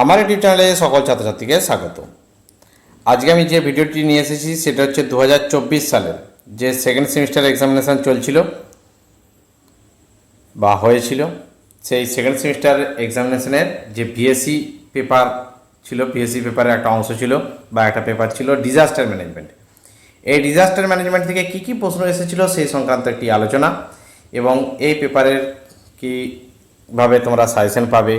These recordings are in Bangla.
আমার ইউটিউব চ্যানেলে সকল ছাত্রছাত্রীকে স্বাগত। আজকে আমি যে ভিডিওটি নিয়ে এসেছি, সেটা হচ্ছে দু হাজার চব্বিশ সালের যে সেকেন্ড সেমিস্টার এক্সামিনেশান চলছিল, বা হয়েছিল, সেই সেকেন্ড সেমিস্টার এক্সামিনেশনের যে বিএসসি পেপার ছিল বিএসসি পেপারের একটা অংশ ছিল, বা একটা পেপার ছিল ডিজাস্টার ম্যানেজমেন্ট এই ডিজাস্টার ম্যানেজমেন্ট থেকে কী কী প্রশ্ন এসেছিল, সেই সংক্রান্ত একটি আলোচনা, এবং এই পেপারের কীভাবে তোমরা সাজেশন পাবে,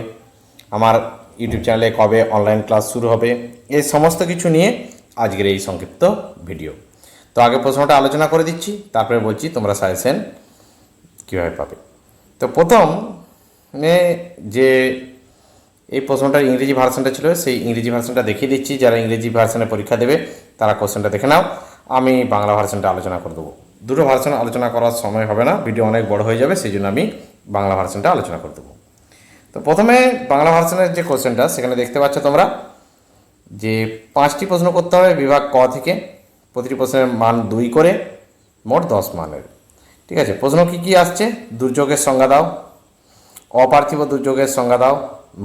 আমার ইউটিউব চ্যানেলে কবে অনলাইন ক্লাস শুরু হবে, এই সমস্ত কিছু নিয়ে আজকের এই সংক্ষিপ্ত ভিডিও তো আগে প্রশ্নটা আলোচনা করে দিচ্ছি, তারপরে বলছি তোমরা সাজেশন কীভাবে পাবে। তো প্রথম যে এই প্রশ্নটার ইংরেজি ভার্সনটা ছিল, সেই ইংরেজি ভার্সনটা দেখিয়ে দিচ্ছি। যারা ইংরেজি ভার্সনে পরীক্ষা দেবে, তারা কোশ্চেনটা দেখে নাও। আমি বাংলা ভার্সনটা আলোচনা করে দেবো। দুটো ভার্সন আলোচনা করার সময় হবে না ভিডিও অনেক বড় হয়ে যাবে, সেই জন্য আমি বাংলা ভার্সনটা আলোচনা করে দেবো। তো প্রথমে বাংলা ভার্সনের যে কোশ্চেনটা, সেখানে দেখতে পাচ্ছ তোমরা যে পাঁচটি প্রশ্ন করতে হবে বিভাগ ক থেকে। প্রতিটি প্রশ্নের মান দুই করে, মোট দশ মানের। ঠিক আছে, প্রশ্ন কী কী আসছে? দুর্যোগের সংজ্ঞা দাও। অপার্থিব দুর্যোগের সংজ্ঞা দাও।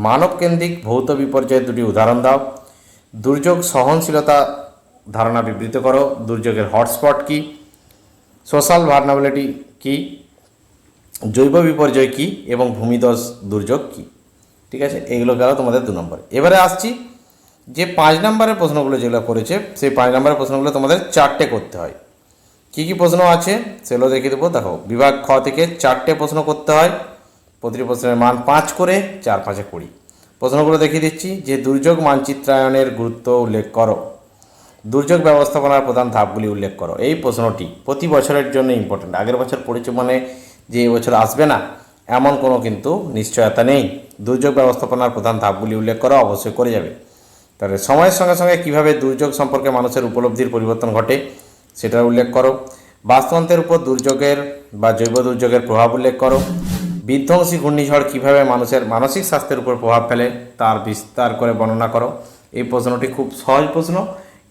মানবকেন্দ্রিক ভৌত বিপর্যয়ের দুটি উদাহরণ দাও। দুর্যোগ সহনশীলতা ধারণা বিবৃত করো। দুর্যোগের হটস্পট কী? সোশ্যাল ভার্নাবিলিটি কী? জৈব বিপর্যয় কী এবং ভূমিধস দুর্যোগ কী? ঠিক আছে, এগুলো গেল তোমাদের দু নম্বর। এবারে আসছি যে পাঁচ নম্বরের প্রশ্নগুলো যেগুলো করেছে, সেই পাঁচ নম্বরের প্রশ্নগুলো তোমাদের চারটে করতে হয়। কী কী প্রশ্ন আছে সেগুলো দেখিয়ে দেবো। দেখো, বিভাগ খ থেকে চারটে প্রশ্ন করতে হয়। প্রতিটি প্রশ্নের মান পাঁচ করে, চার পাঁচে কুড়ি। প্রশ্নগুলো দেখিয়ে দিচ্ছি যে দুর্যোগ মানচিত্রায়নের গুরুত্ব উল্লেখ করো। দুর্যোগ ব্যবস্থাপনার প্রধান ধাপগুলি উল্লেখ করো। এই প্রশ্নটি প্রতি বছরের জন্য ইম্পর্টেন্ট আগের বছর পড়েছে মানে যে এবছর আসবে না, এমন কোনো কিন্তু নিশ্চয়তা নেই। দুর্যোগ ব্যবস্থাপনার প্রধান ধাপগুলি উল্লেখ করো অবশ্যই করে যাবে। তাহলে সময়ের সঙ্গে সঙ্গে কীভাবে দুর্যোগ সম্পর্কে মানুষের উপলব্ধির পরিবর্তন ঘটে, সেটা উল্লেখ করো। বাস্তুতন্ত্রের উপর দুর্যোগের বা জৈব দুর্যোগের প্রভাব উল্লেখ করো। বিধ্বংসী ঘূর্ণিঝড় কীভাবে মানুষের মানসিক স্বাস্থ্যের উপর প্রভাব ফেলে, তার বিস্তার করে বর্ণনা করো। এই প্রশ্নটি খুব সহজ প্রশ্ন,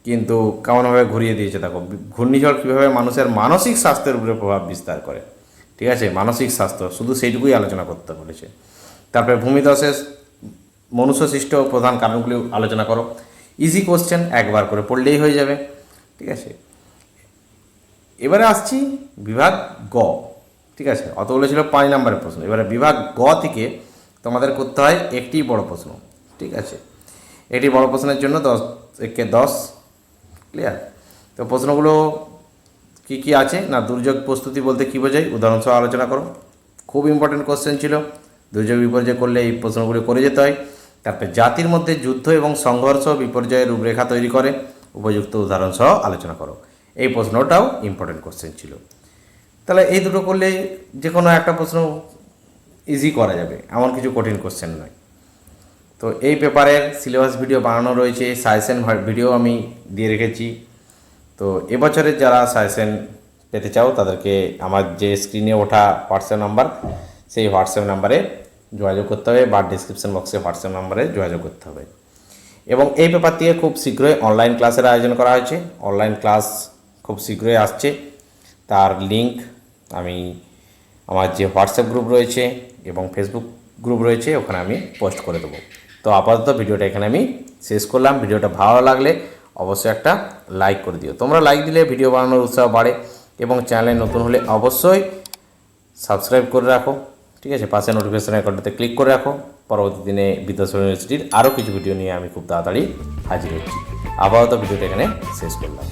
কিন্তু কেমনভাবে ঘুরিয়ে দিয়েছে দেখো। ঘূর্ণিঝড় কীভাবে মানুষের মানসিক স্বাস্থ্যের উপরে প্রভাব বিস্তার করে। ঠিক আছে? মানসিক স্বাস্থ্য, শুধু সেইটুকুই আলোচনা করতে বলেছে। তারপরে ভূমিধসের মনুষ্য সৃষ্ট প্রধান কারণগুলি আলোচনা করো। ইজি কোশ্চেন একবার করে পড়লেই হয়ে যাবে। ঠিক আছে? এবারে আসছি বিভাগ গ। ঠিক আছে? অতগুলো ছিল পাঁচ নম্বরের প্রশ্ন। এবারে বিভাগ গ থেকে তোমাদের করতে হয় একটি বড় প্রশ্ন। ঠিক আছে? একটি বড় প্রশ্নের জন্য দশ একে দশ ক্লিয়ার তো প্রশ্নগুলো কি কি আছে? না, দুর্যোগ প্রস্তুতি বলতে কী বোঝায়? উদাহরণসহ আলোচনা করো। খুব ইম্পর্টেন্ট কোশ্চেন ছিল। দুর্যোগ বিপর্যয় করলে এই প্রশ্নগুলি করে যেতে হয়। তারপরে জাতির মধ্যে যুদ্ধ এবং সংঘর্ষ, বিপর্যয়ের রূপরেখা তৈরি করে। উপযুক্ত উদাহরণ সহ আলোচনা করো। এই প্রশ্নটাও ইম্পর্টেন্ট কোশ্চেন ছিল। তাহলে এই দুটো করলে যে কোনো একটা প্রশ্ন ইজি করা যাবে। এমন কিছু কঠিন কোশ্চেন নয়। তো এই পেপারের সিলেবাস ভিডিও বানানো রয়েছে। সাজেশন ভিডিও আমি দিয়ে রেখেছি। তো এবছরের যারা সাজেশন পেতে চাও, তাদেরকে আমার যে স্ক্রিনে ওঠা হোয়াটসঅ্যাপ নাম্বার, সেই হোয়াটসঅ্যাপ নাম্বারে যোগাযোগ করতে হবে বা ডিসক্রিপশন বক্সে হোয়াটসঅ্যাপ নাম্বারে যোগাযোগ করতে হবে। এবং এই ব্যাপার দিয়ে খুব শীঘ্রই অনলাইন ক্লাসের আয়োজন করা হয়েছে। অনলাইন ক্লাস খুব শীঘ্রই আসছে। তার লিংক আমি আমার যে হোয়াটসঅ্যাপ গ্রুপ রয়েছে এবং ফেসবুক গ্রুপ রয়েছে, ওখানে আমি পোস্ট করে দেবো। তো আপাতত ভিডিওটা এখানে আমি শেষ করলাম। ভিডিওটা ভালো লাগলে অবশ্যই একটা লাইক করে দিও। তোমরা লাইক দিলে ভিডিও বানানোর উৎসাহ বাড়ে এবং চ্যানেলে নতুন হলে অবশ্যই সাবস্ক্রাইব করে রাখো। ঠিক আছে? পাশে নোটিফিকেশন আইকনটাতে ক্লিক করে রাখো। পরবর্তী দিনে বিদ্যাসর ইউনিভার্সিটির আরও কিছু ভিডিও নিয়ে আমি খুব তাড়াতাড়ি হাজির হচ্ছি। আপাতত ভিডিওটা এখানে শেষ করলাম।